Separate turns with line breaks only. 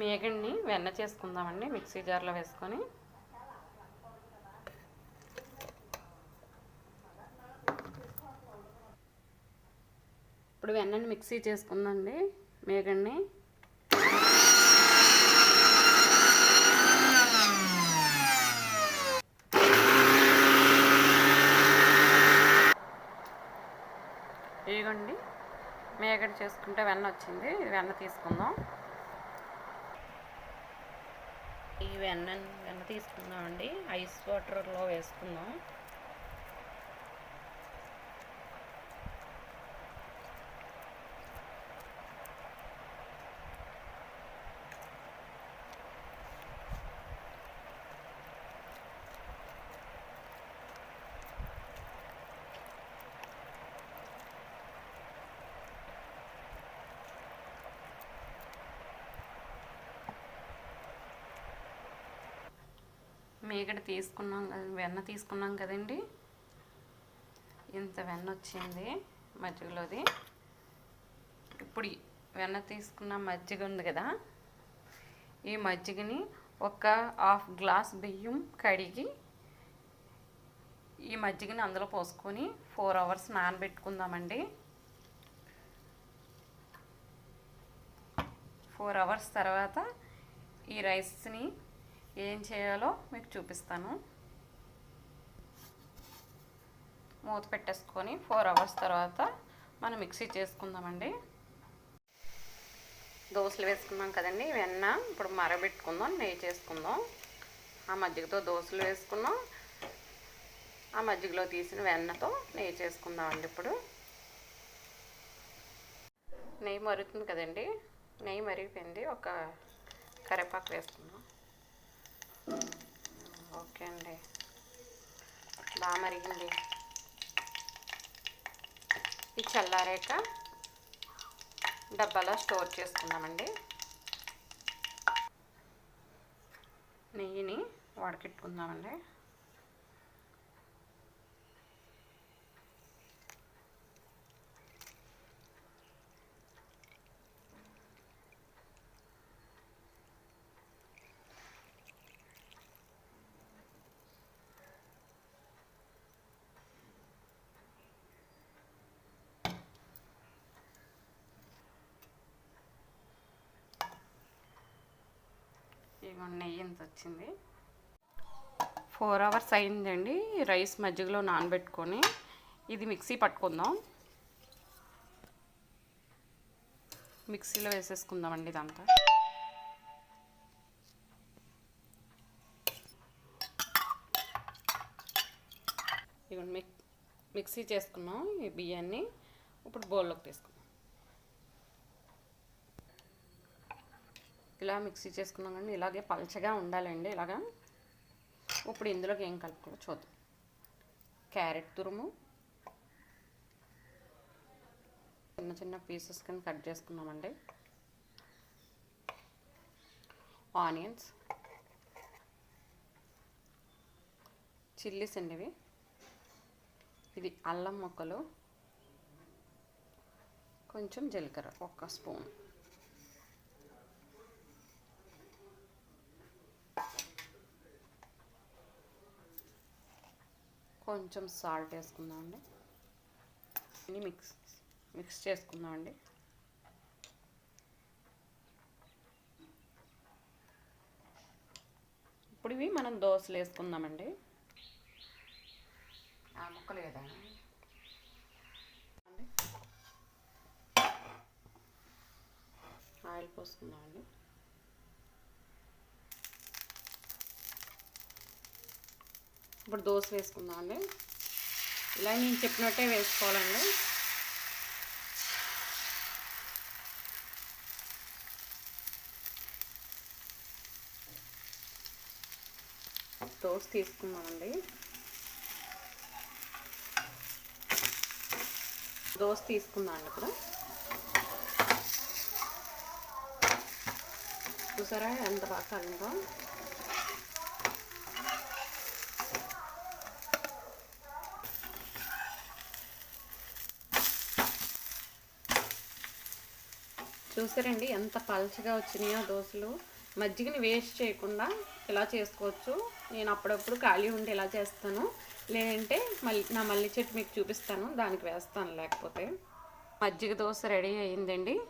మేగడిని వెన్న చేసుకుందామండి మిక్సీ జార్లో వేసుకొని. ఇప్పుడు వెన్నని మిక్సీ చేసుకుందండి మేగడిని ఇదిగోండి మేగడ చేసుకుంటే వెన్న వచ్చింది వెన్న తీసుకుందాం. ఈ వెన్న వెన్న తీసుకుందామండి. ఐస్ వాటర్లో వేసుకుందాం. మేగడ తీసుకున్నాం కదా వెన్న తీసుకున్నాం కదండి. ఇంత వెన్న వచ్చింది మజ్జిగలోది. ఇప్పుడు వెన్న తీసుకున్న మజ్జిగ ఉంది కదా ఈ మజ్జిగని ఒక హాఫ్ గ్లాస్ బియ్యం కడిగి ఈ మజ్జిగని అందులో పోసుకొని ఫోర్ అవర్స్ నానబెట్టుకుందామండి. ఫోర్ అవర్స్ తర్వాత ఈ రైస్ని ఏం చేయాలో మీకు చూపిస్తాను. మూత పెట్టేసుకొని ఫోర్ అవర్స్ తర్వాత మనం మిక్సీ చేసుకుందామండి. దోశలు వేసుకున్నాం కదండి వెన్న ఇప్పుడు మరబెట్టుకుందాం నెయ్యి చేసుకుందాం. ఆ మజ్జిగతో దోశలు వేసుకున్నాం. ఆ మజ్జిగలో తీసిన వెన్నతో నెయ్యి చేసుకుందామండి ఇప్పుడు. నెయ్యి మరుగుతుంది కదండి నెయ్యి మరిగిపోయింది ఒక కరివేపాకు వేసుకుందాం. ఓకే అండి. బాగా మరిగింది. ఈ చల్లారాక డబ్బాలో స్టోర్ చేసుకుందామండి. నెయ్యిని వడకెట్టుకుందామండి. ఇదిగో నెయ్యి ఇంత వచ్చింది? ఫోర్ అవర్స్ అయిందండి. రైస్ మజ్జిగలో నానబెట్టుకొని ఇది మిక్సీ పట్టుకుందాం. మిక్సీలో వేసేసుకుందామండి ఇదంతా. ఇగోండి మిక్ మిక్సీ చేసుకున్నాం ఈ బియ్యాన్ని. ఇప్పుడు బౌల్లోకి తీసుకుందాం. ఇలా మిక్సీ చేసుకున్నాం కానీ ఇలాగే పలచగా ఉండాలండి ఇలాగా. ఇప్పుడు ఇందులోకి ఏం కలుపుకోవాలో చూద్దాం. క్యారెట్ తురుము. చిన్న చిన్న పీసెస్ కింద కట్ చేసుకున్నామండి. ఆనియన్స్. చిల్లీస్ అండి ఇవి. ఇది అల్లం మొక్కలు. కొంచెం జీలకర్ర ఒక్క స్పూన్. కొంచెం సాల్ట్ వేసుకుందామండి ఇన్ని మిక్స్ మిక్స్ చేసుకుందామండి ఇప్పుడు ఇవి మనం దోశలు వేసుకుందామండి ఆ ముక్కలు కదా ఆయిల్ పోసుకుందామండి ఇప్పుడు దోశ వేసుకుందామండి. ఇలా నేను చెప్పినట్టే వేసుకోవాలండి. దోశ తీసుకుందామండి. దోశ తీసుకుందాం ఇప్పుడు. చూసారా ఎంత బాగా కలిగిందో. చూసారండి? ఎంత పలచగా వచ్చినాయో దోశలు. మజ్జిగని వేస్ట్ చేయకుండా ఇలా చేసుకోవచ్చు. నేను అప్పుడప్పుడు ఖాళీ ఉండి ఇలా చేస్తాను. లేదంటే మళ్ళీ నా మల్లి చెట్టు మీకు చూపిస్తాను. దానికి వేస్తాను లేకపోతే. మజ్జిగ దోశ రెడీ అయిందండి.